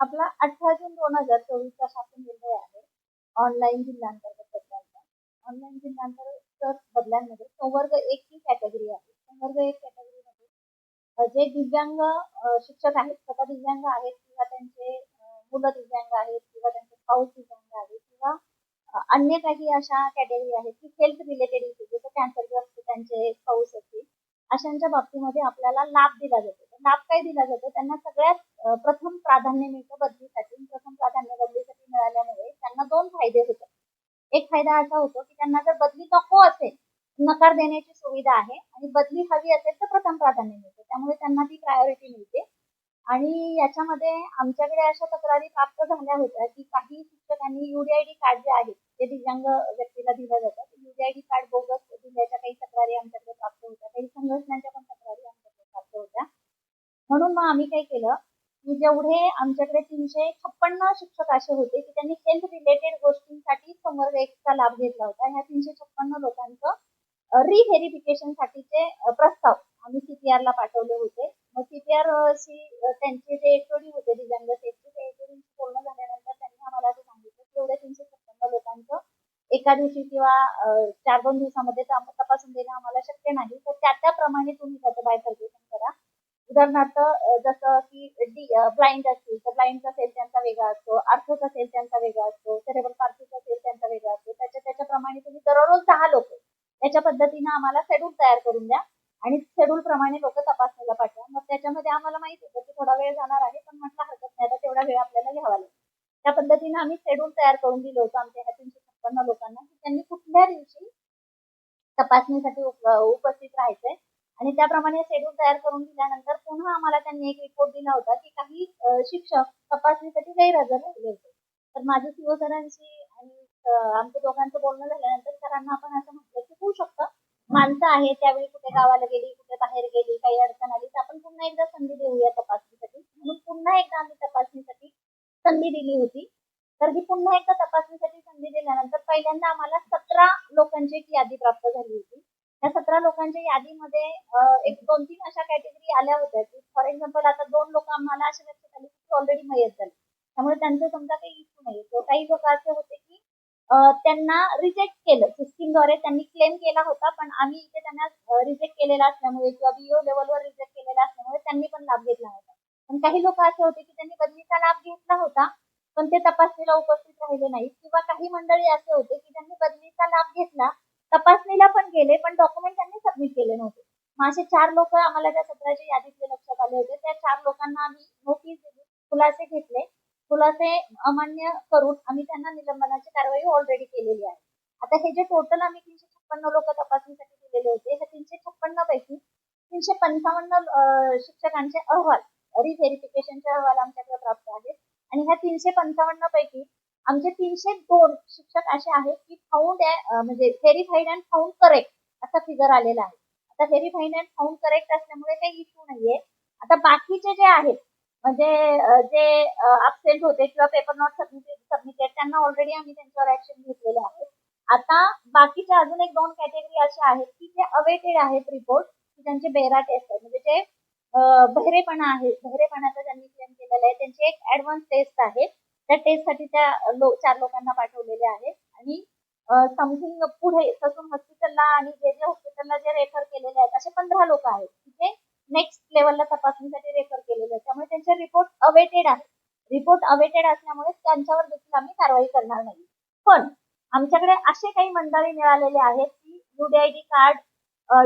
आपला अठरा जून दोन हजार चोवीसचा शासन निर्णय आहे. ऑनलाईन जिल्हांतर्गत बदलांचा. ऑनलाईन जिल्हांतर्गत बदलांमध्ये संवर्ग एक ही कॅटेगरी आहे. संवर्ग एक कॅटेगरीमध्ये जे दिव्यांग शिक्षक आहेत स्वतः दिव्यांग आहेत किंवा त्यांचे मुलं दिव्यांग आहेत किंवा त्यांचे पाऊस दिव्यांग आहेत किंवा अन्य काही अशा कॅटेगरी आहेत की हेल्थ रिलेटेड इश्यू जसं कॅन्सरग्रस्त त्यांचे पाऊस असतील अशांच्या बाबतीमध्ये आपल्याला लाभ दिला जातो. लाभ काय दिला जातो? त्यांना सगळ्यात प्रथम प्राधान्य मिळतं बदलीसाठी. प्रथम प्राधान्य बदलीसाठी मिळाल्यामुळे त्यांना दोन फायदे होतात. एक फायदा असा होतो की त्यांना जर बदली नको असेल नकार देण्याची सुविधा आहे आणि बदली हवी असेल तर प्रथम प्राधान्य मिळते. त्यामुळे त्यांना ती प्रायोरिटी मिळते. आणि याच्यामध्ये आमच्याकडे अशा तक्रारी प्राप्त झाल्या होत्या की काही शिक्षकांनी युडीआयडी कार्ड जे आहेत ते दिव्यांग व्यक्तीला दिलं जातं युडीआयडी कार्ड बोगस दिल्याच्या काही तक्रारी आमच्याकडे प्राप्त होत्या. काही संघटनांच्या पण तक्रारी आमच्याकडे प्राप्त होत्या. म्हणून मग आम्ही काय केलं की जेवढे आमच्याकडे तीनशे छप्पन्न शिक्षक असे होते की त्यांनी हेल्थ रिलेटेड गोष्टींसाठी संवर्ग एकचा लाभ घेतला होता. ह्या तीनशे छप्पन्न लोकांचं रिव्हेरिफिकेशन साठीचे प्रस्ताव आम्ही सीपीआर ला पाठवले होते. मग सीपीआर सी त्यांचे जे एचओडी होते दिव्यांग सेफचे ते एचओडी झाल्यानंतर त्यांनी आम्हाला असं सांगितलं की एवढ्या तीनशे छप्पन्न लोकांचं एका दिवशी किंवा चार दोन दिवसामध्ये तपासून देणं आम्हाला शक्य नाही. तर त्या त्याप्रमाणे तुम्ही त्याचं बाय करा उदाहरणार्थ जसं की ब्लाइंड असतील तर ब्लाइंड असेल त्यांचा वेगळा असतो आर्थक असेल त्यांचा वेगळा असतो सेरेबल पार्थिक असेल त्यांचा वेगळा असतो त्याच्या त्याच्याप्रमाणे तुम्ही दररोज दहा लोक त्याच्या पद्धतीनं आम्हाला शेड्यूल तयार करून द्या आणि शेड्यूल प्रमाणे लोक तपासणीला पाठवा. मग त्याच्यामध्ये आम्हाला माहीत होतं की थोडा वेळ जाणार आहे पण म्हटलं हरकत नाही आता तेवढा वेळ आपल्याला घ्यावा लागेल. त्या पद्धतीनं आम्ही शेड्यूल तयार करून दिलं होतं आमच्या ह्या तीनशे छप्पन्न लोकांना की त्यांनी कुठल्या दिवशी तपासणीसाठी उपस्थित राहायचंय आणि त्याप्रमाणे शेड्यूल तयार करून दिल्यानंतर पुन्हा आम्हाला त्यांनी एक रिपोर्ट दिला होता की काही शिक्षक तपासणीसाठी गैरहजर राहिले होते. तर माझ्या सीओ सरांशी आणि आमच्या दोघांचं बोलणं झाल्यानंतर सरांना आपण असं म्हटलं की होऊ शकतं. माणसं आहे त्यावेळी कुठे गावाला गेली कुठे बाहेर गेली काही अडचण आली तर आपण पुन्हा एकदा संधी देऊया तपासणीसाठी. म्हणून पुन्हा एकदा आम्ही तपासणीसाठी संधी दिली होती. तर ही पुन्हा एकदा तपासणीसाठी संधी दिल्यानंतर पहिल्यांदा आम्हाला सतरा लोकांची एक यादी प्राप्त झाली होती. या सतरा लोकांच्या यादीमध्ये एक दोन तीन अशा कॅटेगरी आल्या होत्या की फॉर एक्झाम्पल आता दोन लोक आम्हाला अशा लक्षात आले की ऑलरेडी मयत झाले. त्यामुळे त्यांचं समजा काही इश्यू नाही तो काही लोक असे होते की त्यांना रिजेक्ट केलं. सिस्टीमद्वारे त्यांनी क्लेम केला होता पण आम्ही इथे त्यांना रिजेक्ट केलेला असल्यामुळे किंवा बीओ लेवलवर रिजेक्ट केलेला असल्यामुळे त्यांनी पण लाभ घेतला होता. पण काही लोक असे होते की त्यांनी बदलीचा लाभ घेतला होता पण ते तपासणीला उपस्थित राहिले नाहीत. किंवा काही मंडळी असे होते की त्यांनी केले पण डॉक्युमेंट त्यांनी सबमिट केले नव्हते. मग असे चार लोक आम्हाला त्या सत्राच्या यादीतले लक्षात आले होते. त्या चार लोकांना आम्ही नोटीस दिली. खुलासे घेतले. खुलासे अमान्य करून आम्ही त्यांना निलंबनाची कारवाई ऑलरेडी केलेली आहे. आता हे जे टोटल आम्ही तीनशे छप्पन्न लोक तपासणीसाठी दिलेले होते हे तीनशे छप्पन्न पैकी तीनशे पंचावन्न शिक्षकांचे अहवाल रिव्हेरिफिकेशनचे अहवाल आमच्याकडे प्राप्त आहेत. आणि ह्या तीनशे पंचावन्न पैकी आमचे तीनशे दोन शिक्षक असे आहेत की फाउंड म्हणजे व्हेरीफाईड अँड फाउंड करेक्ट असा फिगर आलेला आहे. आता व्हेरीफाईड अँड फाउंड करेक्ट असल्यामुळे काही इश्यू नाहीये. आता बाकीचे जे आहेत म्हणजे जे अबसेंट होते किंवा पेपर नॉट सबमिटेड सबमिटेड त्यांना ऑलरेडी आम्ही त्यांच्यावर ऍक्शन घेतलेले आहे. आता बाकीच्या अजून एक दोन कॅटेगरी अशा आहेत की जे अवेटेड आहेत रिपोर्ट की त्यांचे बेरा टेस्ट आहे म्हणजे जे बहिरेपणा आहे बहिरेपणाचा ज्यांनी क्लेम केलेला आहे त्यांची एक ऍडव्हान्स टेस्ट आहे. त्या टेस्टसाठी त्या लो चार लोकांना पाठवलेले आहे आणि समथिंग पुढे ससून हॉस्पिटलला आणि जे जे हॉस्पिटलला जे रेफर केलेले आहेत असे पंधरा लोक आहेत. तिथे नेक्स्ट लेवलला तपासणीसाठी रेफर केलेले आहेत. त्यामुळे त्यांचे रिपोर्ट अवेटेड आहे रिपोर्ट अवेटेड असल्यामुळे त्यांच्यावर देखील आम्ही कारवाई करणार नाही. पण आमच्याकडे असे काही मंडळी मिळालेले आहेत की UDID card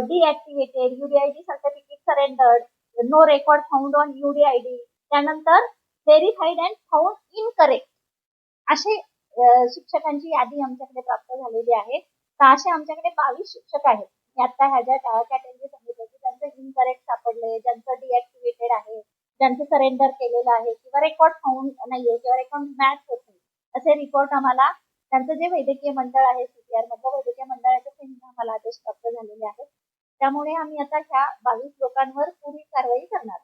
deactivated UDID certificate surrendered no record found on UDID त्यानंतर व्हेरीफाईड अँड फाउंड इनकरेक्ट असे शिक्षकांची यादी आमच्याकडे प्राप्त झालेली आहे. तर असे आमच्याकडे बावीस शिक्षक आहेत. मी आता ह्या ज्या कॅटेगरी सांगितलं की ज्यांचं इनकरेक्ट सापडले ज्यांचं डिऍक्टिव्हेटेड आहे ज्यांचं सरेंडर केलेलं आहे किंवा रेकॉर्ड फाउंड नाहीये किंवा रेकॉर्ड मॅच होत नाही असे रिपोर्ट आम्हाला त्यांचं जे वैद्यकीय मंडळ आहे सीपीआर मधलं वैद्यकीय मंडळाच्या आम्हाला आदेश प्राप्त झालेले आहेत. त्यामुळे आम्ही आता ह्या बावीस लोकांवर पुढील कारवाई करणार.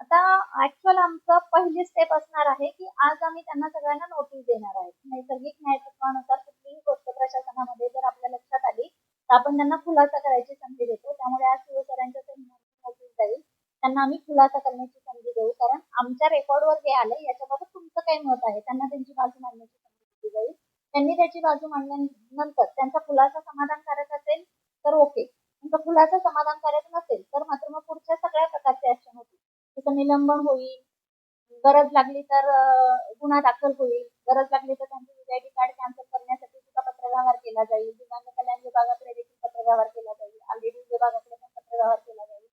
आता ऍक्च्युअल आमचं पहिली स्टेप असणार आहे की आज आम्ही त्यांना सगळ्यांना नोटीस देणार आहे. नैसर्गिक न्यायतत्वानुसार कुठलीही गोष्ट प्रशासनामध्ये जर आपल्या लक्षात आली तर आपण त्यांना खुलासा करायची संधी देतो. त्यामुळे आज शिवसरांच्या नोटीस जाईल त्यांना आम्ही खुलासा करण्याची संधी देऊ. कारण आमच्या रेकॉर्डवर जे आलं याच्याबाबत तुमचं काय मत आहे. त्यांना त्यांची बाजू मांडण्याची संधी दिली जाईल. त्यांनी त्याची बाजू मांडल्यानंतर त्यांचा खुलासा समाधानकारक असेल तर ओके त्यांचा खुलासा समाधानकारक नसेल तर मात्र मग पुढच्या सगळ्या प्रकारचे ऍक्शन होतील त्याचं निलंबन होईल गरज लागली तर गुन्हा दाखल होईल. गरज लागली तर त्यांचं युआयडी कार्ड कॅन्सल करण्यासाठी सुद्धा पत्रव्यवहार केला जाईल. दिव्यांग कल्याण विभागाकडे देखील पत्रव्यवहार केला जाईल. आरडीडी विभागाकडे पण पत्रव्यवहार केला जाईल.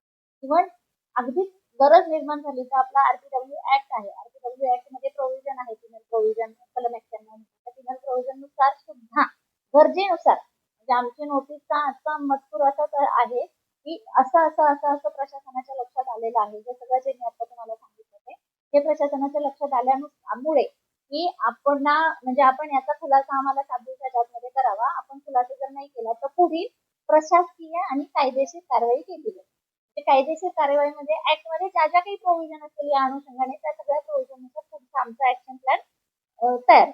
इव्हन अगदीच गरज निर्माण झाली तर आपला आरपीडब्ल्यू ऍक्ट आहे. आरपीडब्ल्यू ऍक्टमध्ये प्रोव्हिजन आहे. पिनल प्रोव्हिजन कलम एक्क्याण्णव पिनल प्रोव्हिजननुसार सुद्धा गरजेनुसार म्हणजे आमची नोटीसचा असा मजकूर असा तर आहे की असं असं असं असं प्रशासन आलेलं आहे. हे सगळं जे मी आता तुम्हाला सांगितलं ते हे प्रशासनाच्या लक्षात आल्यामुळे की आपण ना म्हणजे आपण याचा खुलासा आम्हाला सात दिवसाच्या आतमध्ये करावा. आपण खुलासा जर नाही केला तर पुढील प्रशासकीय आणि कायदेशीर कारवाई केली जाईल. म्हणजे कायदेशीर कारवाईमध्ये ऍक्टमध्ये ज्या ज्या काही प्रोव्हिजन असतील या अनुषंगाने त्या सगळ्या प्रोव्हिजननुसार पुढचा आमचा ऍक्शन प्लॅन तयार